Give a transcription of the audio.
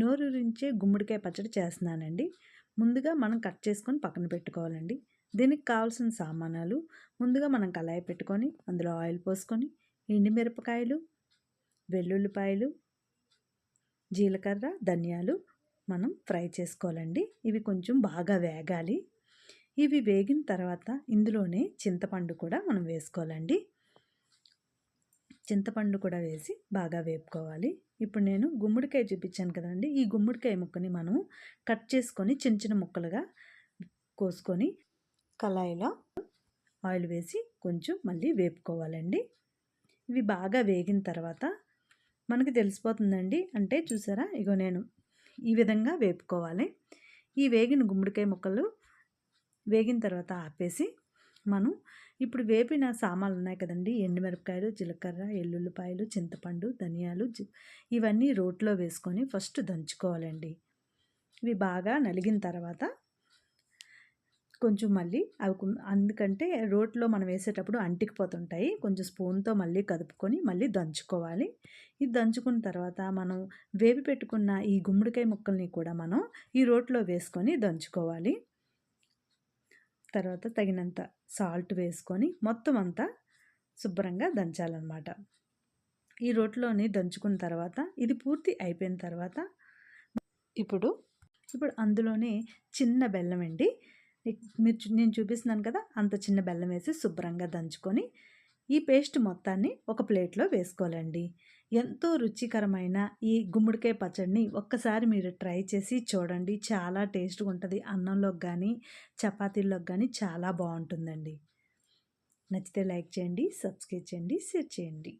నోరూరించే గుమ్మడికాయ పచ్చడి చేస్తున్నానండి. ముందుగా మనం కట్ చేసుకొని పక్కన పెట్టుకోవాలండి. దీనికి కావాల్సిన సామానాలు ముందుగా మనం కళాయి పెట్టుకొని అందులో ఆయిల్ పోసుకొని ఎండుమిరపకాయలు వెల్లుల్లిపాయలు జీలకర్ర ధనియాలు మనం ఫ్రై చేసుకోవాలండి. ఇవి కొంచెం బాగా వేగాలి. ఇవి వేగిన తర్వాత ఇందులోనే చింతపండు కూడా మనం వేసుకోవాలండి. చింతపండు కూడా వేసి బాగా వేపుకోవాలి. ఇప్పుడు నేను గుమ్మడికాయ చూపించాను కదండి. ఈ గుమ్మడికాయ ముక్కని మనం కట్ చేసుకొని చిన్న చిన్న ముక్కలుగా కోసుకొని కళాయిలో ఆయిల్ వేసి కొంచెం మళ్ళీ వేపుకోవాలండి. ఇవి బాగా వేగిన తర్వాత మనకి తెలిసిపోతుందండి. అంటే చూసారా? ఇగో నేను ఈ విధంగా వేపుకోవాలి. ఈ వేగిన గుమ్మడికాయ ముక్కలు వేగిన తర్వాత ఆపేసి మనం ఇప్పుడు వేపిన సామాన్లు ఉన్నాయి కదండి. ఎండుమిరపకాయలు జీలకర్ర ఎల్లుల్లిపాయలు చింతపండు ధనియాలు ఇవన్నీ రోట్లో వేసుకొని ఫస్ట్ దంచుకోవాలండి. ఇవి బాగా నలిగిన తర్వాత కొంచెం మళ్ళీ అవి అందుకంటే రోట్లో మనం వేసేటప్పుడు అంటికిపోతుంటాయి. కొంచెం స్పూన్తో మళ్ళీ కదుపుకొని మళ్ళీ దంచుకోవాలి. ఇది దంచుకున్న తర్వాత మనం వేపి పెట్టుకున్న ఈ గుమ్మడికాయ ముక్కల్ని కూడా మనం ఈ రోట్లో వేసుకొని దంచుకోవాలి. తర్వాత తగినంత సాల్ట్ వేసుకొని మొత్తం అంతా శుభ్రంగా దంచాలన్నమాట. ఈ రోట్లోని దంచుకున్న తర్వాత ఇది పూర్తి అయిపోయిన తర్వాత ఇప్పుడు ఇప్పుడు అందులోనే చిన్న బెల్లం అండి. మీరు నేను చూపిస్తున్నాను కదా అంత చిన్న బెల్లం వేసి శుభ్రంగా దంచుకొని ఈ పేస్ట్ మొత్తాన్ని ఒక ప్లేట్లో వేసుకోవాలండి. ఎంతో రుచికరమైన ఈ గుమ్మడికాయ పచ్చడిని ఒక్కసారి మీరు ట్రై చేసి చూడండి. చాలా టేస్ట్గా ఉంటుంది. అన్నంలోకి కానీ చపాతీల్లోకి కానీ చాలా బాగుంటుందండి. నచ్చితే లైక్ చేయండి సబ్స్క్రైబ్ చేయండి షేర్ చేయండి.